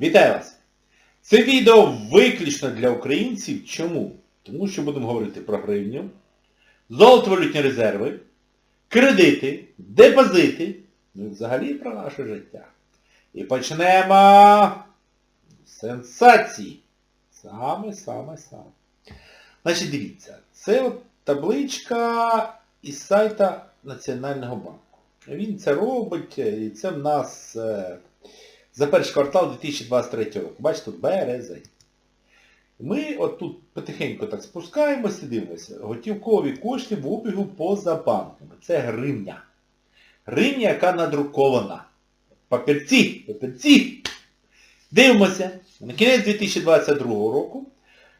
Вітаю вас! Це відео виключно для українців. Чому? Тому що будемо говорити про гривню, золотовалютні резерви, кредити, депозити, ну і взагалі про наше життя. І почнемо з сенсації. Саме, саме, саме. Значить, дивіться, це от табличка із сайта Національного банку. Він це робить, і це в нас е, за перший квартал 2023 року. Бачите, тут березень. Ми от тут потихеньку так спускаємося дивимося. Готівкові кошти в обігу поза банками. Це гривня. Гривня, яка надрукована. Папірці, папірці. Дивимося. На кінець 2022 року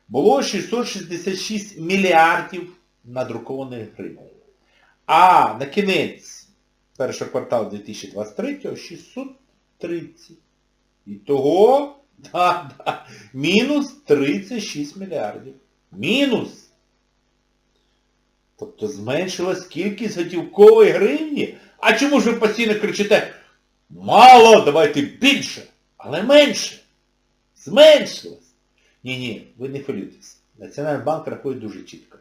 було 666 мільярдів надрукованих гривень. А на кінець першого кварталу 2023 630. І того, да, да, мінус 36 мільярдів. Мінус. Тобто зменшилась кількість готівкової гривні. А чому ж ви постійно кричите? Мало, давайте більше, але менше. Зменшилось. Ні-ні, ви не хвилюйтесь. Національний банк рахує дуже чітко.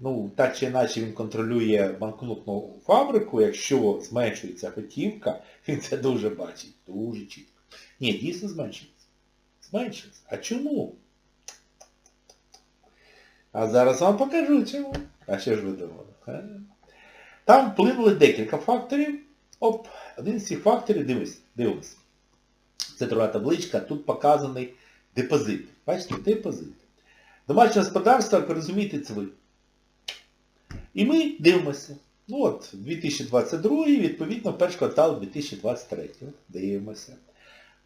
Ну, так чи іначе він контролює банкнотну фабрику, якщо зменшується готівка, він це дуже бачить. Дуже чітко. Ні, дійсно зменшується. Зменшується. А чому? А зараз вам покажу чому. А що ж ви думали? Там вплинули декілька факторів. Оп, один з цих факторів, дивись, дивимось. Це друга табличка, тут показаний депозит. Бачите, депозит. Домашнє господарство, як ви розумієте, це ви. І ми дивимося. Ну от, 2022 відповідно, перший квартал 2023. Дивимося.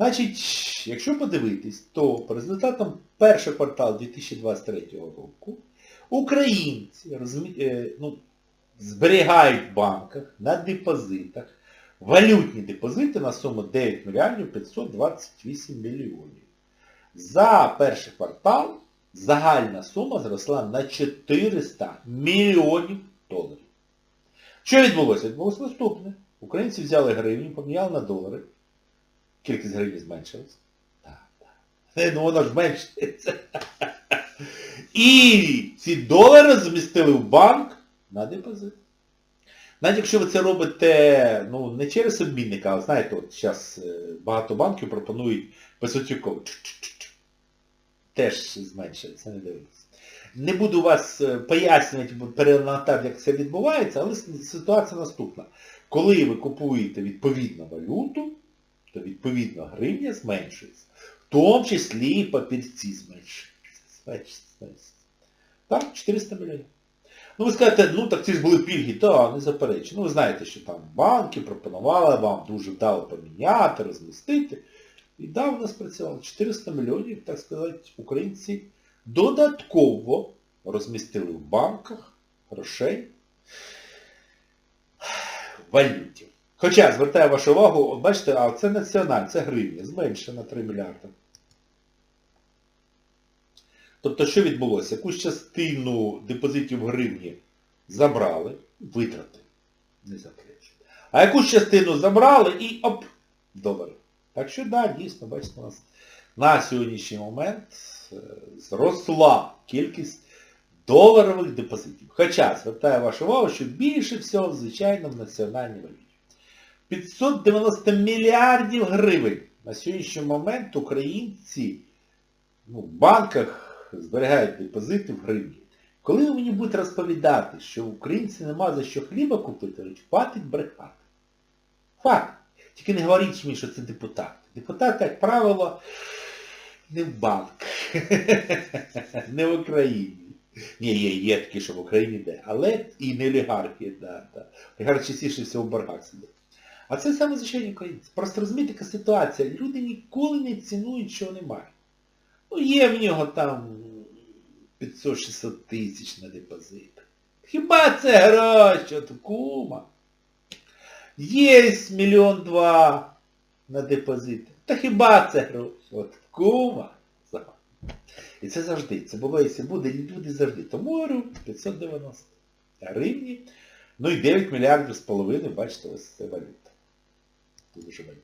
Значить, якщо подивитись, то по результатам першого кварталу 2023 року українці е, ну, зберігають в банках на депозитах валютні депозити на суму 9 мільярдів 528 мільйонів. За перший квартал загальна сума зросла на 400 мільйонів доларів. Що відбулося? Відбулося наступне. Українці взяли гривню, поміняли на долари. Кількість гривні зменшилась. Так, так. Ну воно ж зменшується. І ці долари змістили в банк на депозит. Навіть якщо ви це робите ну, не через обмінника, а знаєте, от зараз багато банків пропонують безготівково. Теж зменшується, не дивитися. Не буду вас е, пояснювати, перемотати, як це відбувається, але ситуація наступна. Коли ви купуєте відповідну валюту, то відповідно гривня зменшується. В тому числі і папірці зменшуються. Зменшується, зменшується. Так, 400 мільйонів. Ну ви скажете, ну так ці ж були пільги, так, не заперечую. Ну ви знаєте, що там банки пропонували вам дуже вдало поміняти, розмістити. І да, в нас працювало 400 мільйонів, так сказати, українці додатково розмістили в банках грошей в валюті. Хоча, звертаю вашу увагу, бачите, а це національне, це гривня, зменшена 3 мільярди. Тобто, що відбулося? Якусь частину депозитів гривні забрали, витрати, не заперечую. А якусь частину забрали і оп, долари. Так що, да, дійсно, бачите, у нас на сьогоднішній момент е, зросла кількість доларових депозитів. Хоча, звертаю вашу увагу, що більше всього, звичайно, в національній валюті. 590 мільярдів гривень на сьогоднішній момент українці ну, в банках зберігають депозити в гривні. Коли ви мені будете розповідати, що українці нема за що хліба купити, хватить брехати. Факт. Тільки не говоріть мені, що це депутат. Депутат, як правило, не в банк. не в Україні. Ні, є, є такі, що в Україні де. Але і не олігархи, да, да. Олігархи частіше всього в боргах сидять. А це саме звичайні українці. Просто розумієте, яка ситуація. Люди ніколи не цінують, що немає. Ну, є в нього там 500-600 тисяч на депозит. Хіба це гроші от кума? Є мільйон два на депозит. Та хіба це гроші? От кума. І це завжди. Це буває, якщо буде, люди завжди. Тому говорю 590 гривні. Ну і 9 мільярдів з половиною, бачите, ось це валюта. Дуже валюта.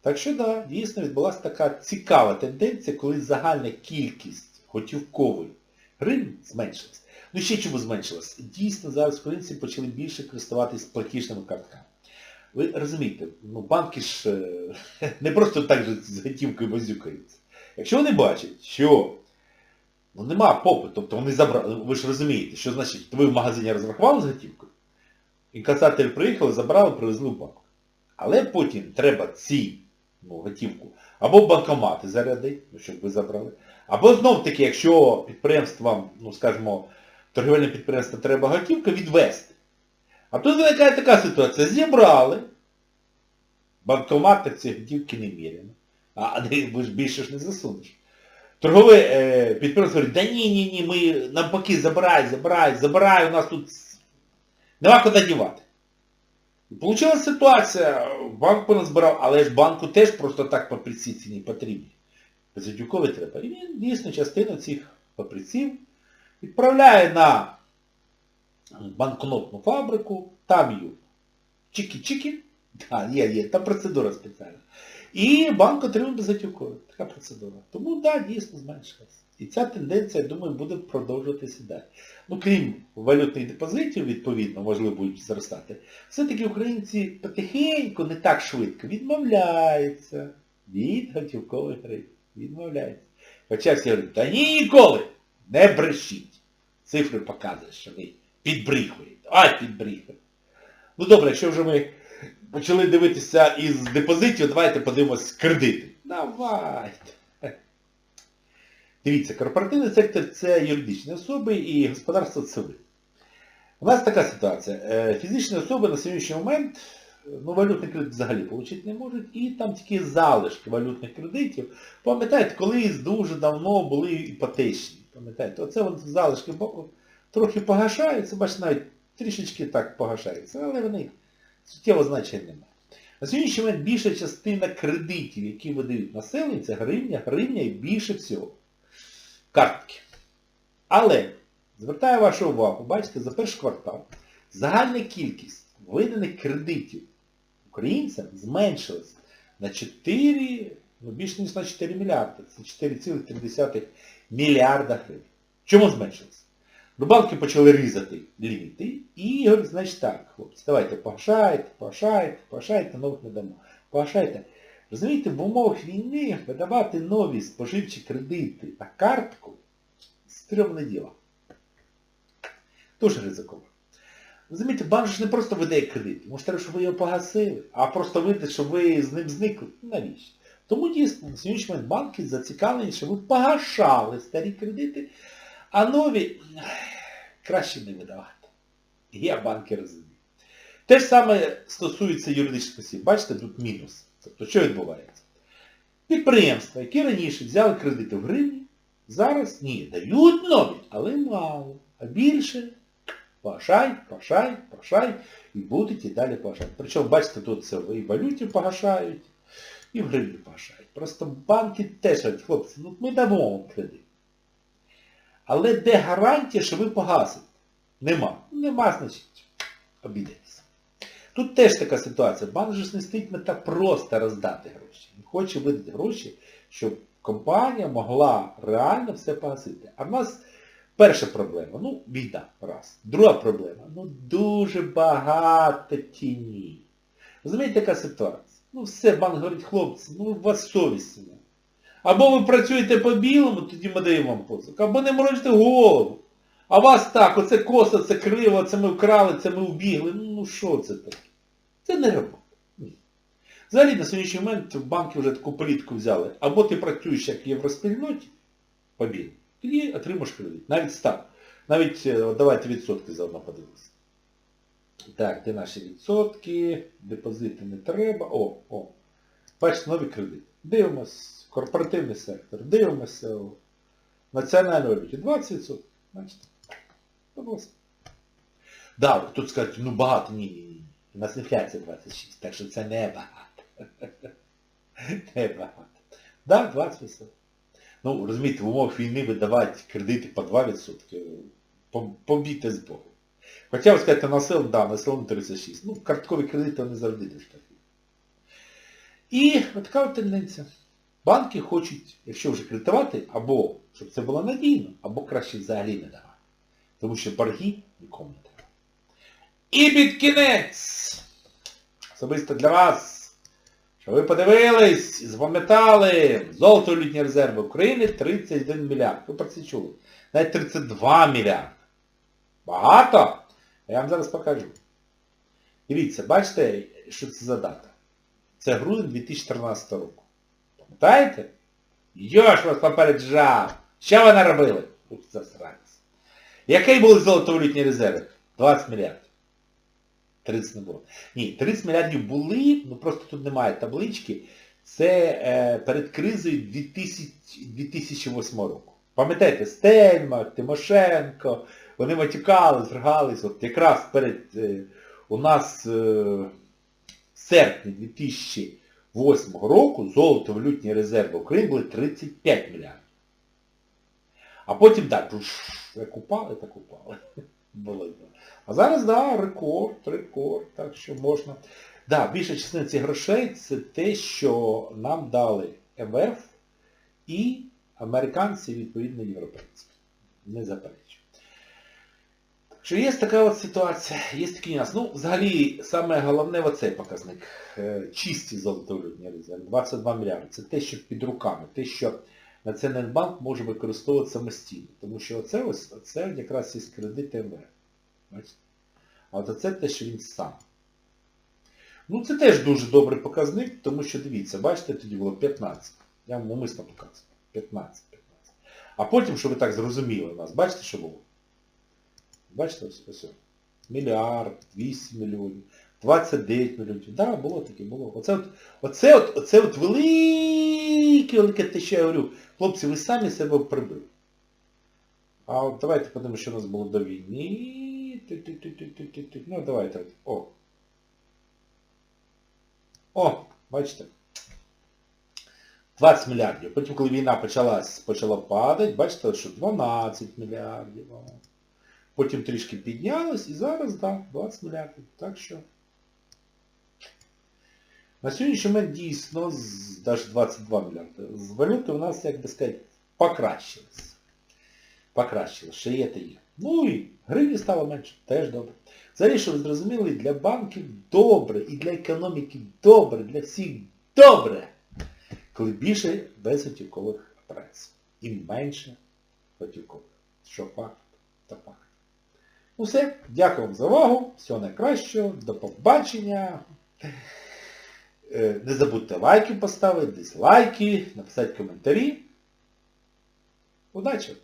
Так що да, дійсно відбулася така цікава тенденція, коли загальна кількість готівкової гривень зменшилась. Ну ще чому зменшилась? Дійсно, зараз українці почали більше користуватись платіжними картками. Ви розумієте, ну банки ж е, не просто так же з готівкою возюкаються. Якщо вони бачать, що ну, нема попиту, тобто вони забрали, ви ж розумієте, що значить, ви в магазині розрахували з готівкою, інкасатори приїхали, забрали, привезли в банк. Але потім треба ці ну, готівку або банкомати зарядити, ну, щоб ви забрали, або знов таки, якщо підприємствам, ну скажімо, торгівельне підприємство треба готівка, відвести. А тут виникає така ситуація. Зібрали, банкомати ці готівки не міряно. А ви ж більше ж не засунеш. Торгове е, підприємство говорить, да ні, ні, ні, ми навпаки, забирай, забирай, забирай, у нас тут нема куди дівати. І Получилася ситуація, банк поназбирав, але ж банку теж просто так папірці ці не потрібні. Безвідюкові треба. І він дійсно частину цих папірців відправляє на банкнотну фабрику, там її чики-чики, да, є, є, та процедура спеціальна. І банк отримує безготівкові. Така процедура. Тому так, да, дійсно зменшилася. І ця тенденція, я думаю, буде продовжуватися далі. Ну, крім валютних депозитів, відповідно, можливо, будуть зростати, все-таки українці потихеньку, не так швидко, відмовляються від готівкових гривень. Відмовляються. Хоча всі говорять, та ні, ніколи! Не брешіть. Цифри показують, що ви підбріхуєте. Ай, підбріхуєте. Ну добре, якщо вже ми почали дивитися із депозитів, давайте подивимось кредити. Давайте. Дивіться, корпоративний сектор це юридичні особи і господарство це ви. У нас така ситуація. Е, Фізичні особи на сьогоднішній момент ну, валютний кредит взагалі отримати не можуть, і там тільки залишки валютних кредитів. Пам'ятаєте, колись дуже давно були іпотечні. Пам'ятаєте, оце вони залишки трохи погашаються, бачите, навіть трішечки так погашаються, але вони суттєво значення немає. На сьогоднішній момент більша частина кредитів, які видають населенню, це гривня, гривня і більше всього. Картки. Але, звертаю вашу увагу, бачите, за перший квартал загальна кількість виданих кредитів українцям зменшилась на 4, ну більше ніж на 4 мільярди. Це 4,3 мільярда гривень. Чому зменшилось? Ну, банки почали різати ліміти і говорять, значить так, хлопці, давайте погашайте, погашайте, погашайте, нових не дамо. Погашайте. Розумієте, в умовах війни видавати нові споживчі кредити на картку стрьомне діло. Дуже ризиково. Розумієте, банк ж не просто видає кредит. Може треба, щоб ви його погасили, а просто видати, щоб ви з ним зникли. Навіщо? Тому дійсно, на сьогоднішній момент банки зацікавлені, щоб ви погашали старі кредити, а нові краще не видавати. Я банки розумію. Те ж саме стосується юридичних осіб. Бачите, тут мінус. Тобто, що відбувається? Підприємства, які раніше взяли кредити в гривні, зараз ні, дають нові, але мало. А більше погашай, погашай, погашай, і будуть і далі погашати. Причому, бачите, тут це і валюті погашають, і в гривні погашають. Просто банки теж хлопці, ну ми дамо вам кредит. Але де гарантія, що ви погасите? Нема. Нема, значить, обійдеться. Тут теж така ситуація. Банк же не стоїть мета просто роздати гроші. Він хоче видати гроші, щоб компанія могла реально все погасити. А в нас перша проблема, ну, війна, раз. Друга проблема, ну дуже багато тіні. Розумієте, яка ситуація? Ну все, банк говорить, хлопці, ну у вас совість немає. Або ви працюєте по-білому, тоді ми даємо вам позик, або не морочите голову. А вас так, оце косо, це криво, це ми вкрали, це ми убігли. Ну що це таке? Це не робота. Взагалі на сьогоднішній момент банки вже таку політику взяли. Або ти працюєш як в євроспільноті, побіг, тоді отримаєш кредит. Навіть став. Навіть е, давайте відсотки заодно подивимося. Так, де наші відсотки? Депозити не треба. О, о. Бачите, нові кредити. Дивимось, корпоративний сектор, дивимося в національній валюті. 20%. Бачите? Да, тут скажуть, ну багато, ні, ні, ні. У нас інфляція 26, так що це не багато. Не багато. Да, 20%. Ну, розумієте, в умовах війни видавати кредити по 2%, по- побійте з Богом. Хоча ви скажете, населення, да, населення 36. Ну, карткові кредити вони завжди такі. І от така от тенденція. Банки хочуть, якщо вже кредитувати, або щоб це було надійно, або краще взагалі не давати. Тому що борги нікому не треба. І під кінець! Особисто для вас! Що ви подивились, і запам'ятали, золото валютні резерви України 31 мільярд. Ви про це чули. Навіть 32 мільярди. Багато? Я вам зараз покажу. Дивіться, бачите, що це за дата? Це грудень 2014 року. Пам'ятаєте? Йош вас попереджав! Що ви наробили? Ух, засранець. Який були золотовалютні резерви? 20 мільярдів. 30 не було. Ні, 30 мільярдів були, ну просто тут немає таблички. Це е, перед кризою 2000, 2008 року. Пам'ятаєте, Стельма, Тимошенко, вони матюкались, ргались, от якраз перед е, у нас е, в серпні 2008 року золото-валютні резерви України були 35 мільярдів. А потім так, як упали, так упали. А зараз, да, рекорд, рекорд, так що можна. Да, більша частина цих грошей це те, що нам дали МВФ і американці, відповідно, європейці. Не заперечую. Що є така от ситуація, є такий нюанс. Ну, взагалі, саме головне оцей показник. Е, Чисті золотовалютні резерви. 22 мільярди. Це те, що під руками, те, що Національний банк може використовувати самостійно. Тому що оце ось, оце якраз із кредити МВФ. А от оце те, що він сам. Ну це теж дуже добрий показник, тому що дивіться, бачите, тоді було 15. Я вам умисно показую. 15, 15. А потім, щоб ви так зрозуміли у нас, бачите, що було? Бачите, ось. Мільярд, 200 мільйонів, 29 мільйонів. Так, да, було таке, було. Оце от, оце от, оце от велике, велике те, що я говорю. Хлопці, ви самі себе прибили. А от давайте подивимося, що у нас було до війни. Ну, давайте. О. О, бачите. 20 мільярдів. Потім, коли війна почалась, почала падати, бачите, що 12 мільярдів. Потім трішки піднялось і зараз, так, да, 20 мільярдів. Так що... На сьогоднішній момент дійсно, навіть 22 мільярди. З валюти у нас, як би сказати, покращилось. Покращилось. Ще є те є. Ну і гривні стало менше. Теж добре. Взагалі, що ви зрозуміли, для банків добре, і для економіки добре, для всіх добре. Коли більше безготівкових операцій. І менше готівкових. Що факт, то факт. Все, дякую вам за увагу. Всього найкращого. До побачення. Е, Не забудьте лайки поставити, дизлайки, написати коментарі. Удачі!